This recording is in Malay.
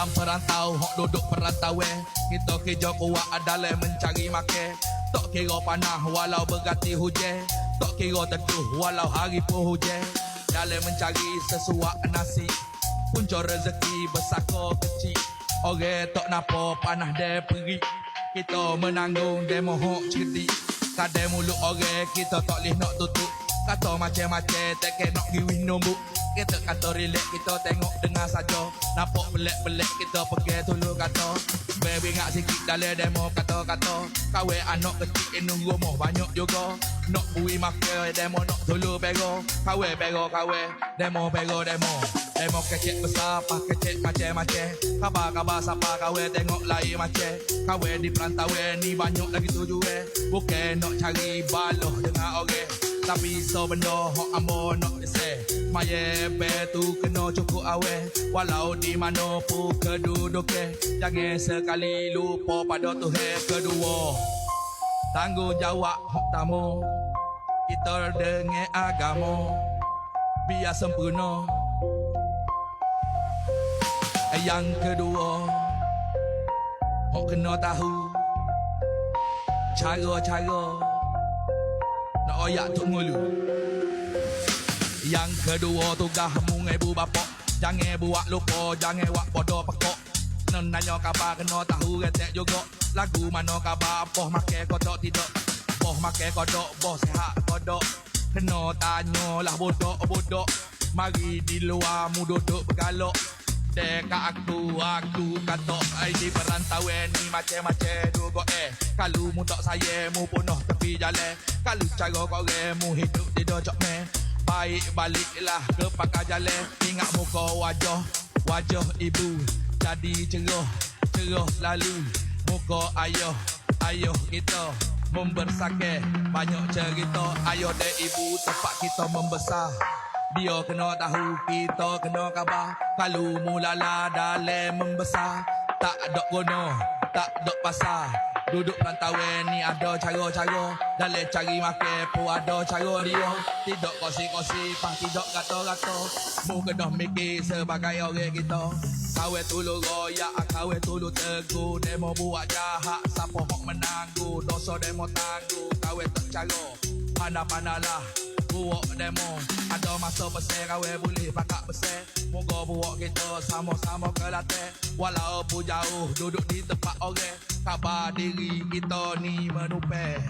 dalam perantau. Hok duduk perantau eh. Kita kerja kuat adalah mencari makan. Tak kira panah walau berganti hujan Tak kira teduh walau hari pun hujan Dalam mencari sesuap nasi Punca rezeki besar ke kecil. Orang tak napa panah dia pergi. Kita menanggung demo hok cerdik. Kadang mulut orang kita tak boleh nak tutup. Kata macam-macam tak kena nak pergi nombok Kita kata relax kita tengok dengar saja. Nampak pelik-pelik kita pergi tulu kata. Baby ngak sikit dalam demo kata-kata. Kawe anak kecil inung rumah banyak juga. Nak bui makan demo nak tulu bego. Kawe bego kawe demo bego demo. Demo kecil besar pak kecil macam-macam. Kabar-kabar siapa kawe tengok lain macam. Kawe di perantau ni banyak lagi tuju eh Bukan nak cari baloh dengan orang tapi so benda hok ambo nak dese Maya betu kena cukup awe Walau di mana pun keduduk Jangan sekali lupa pada Tuhan kedua. Tanggungjawab tamu. Kita dengan agama. Biar sempurna. Eh, Yang kedua. Hok kena tahu Cara-cara. Nak oyak tu ngulu kedua tugas mungai bu bapak Jangan buat lupa, jangan buat bodoh pekok. Nak nanya khabar kena tahu retek juga. Lagu mana khabar, boh makan kodok tidak. Boh makan kodok, boh sehat kodok. Kena tanya lah bodoh bodoh Mari di luar mu duduk bergalok Dekat aku, aku kata Ai di perantau ni macam-macam dugo eh. Kalau mu tak saya, mu penuh tepi jalan. Kalau cara korang mu hidup di dojok me Baik baliklah ke pakar jalan. Ingat muka wajah, wajah ibu Jadi cerah, cerah lalu. Muka ayah, ayah kita Membersakeh. Banyak cerita Ayah dan ibu tempat kita membesar. Dia kena tahu kita kena khabar. Kalau mulala dalam membesar Tak ada guna, tak ada pasar Duduk perantauan ni ada cara-cara. Dalam cari makan pun ada cara dia Tidak kosi-kosi, pang tidak kata-kata Mu kena mikir sebagai orang kita. Kawe tulu royak, kawe tulu teguh. Demo buat jahat, siapa hok menangguh? Dosa demo tangguh, kawe tak cara. Pandai-pandailah Buat demo. Ada masa besar Kawe boleh pakak besar. Moga buat kita Sama-sama ke latar. Walaupun jauh Duduk di tempat orang sabar diri kita ni menumpes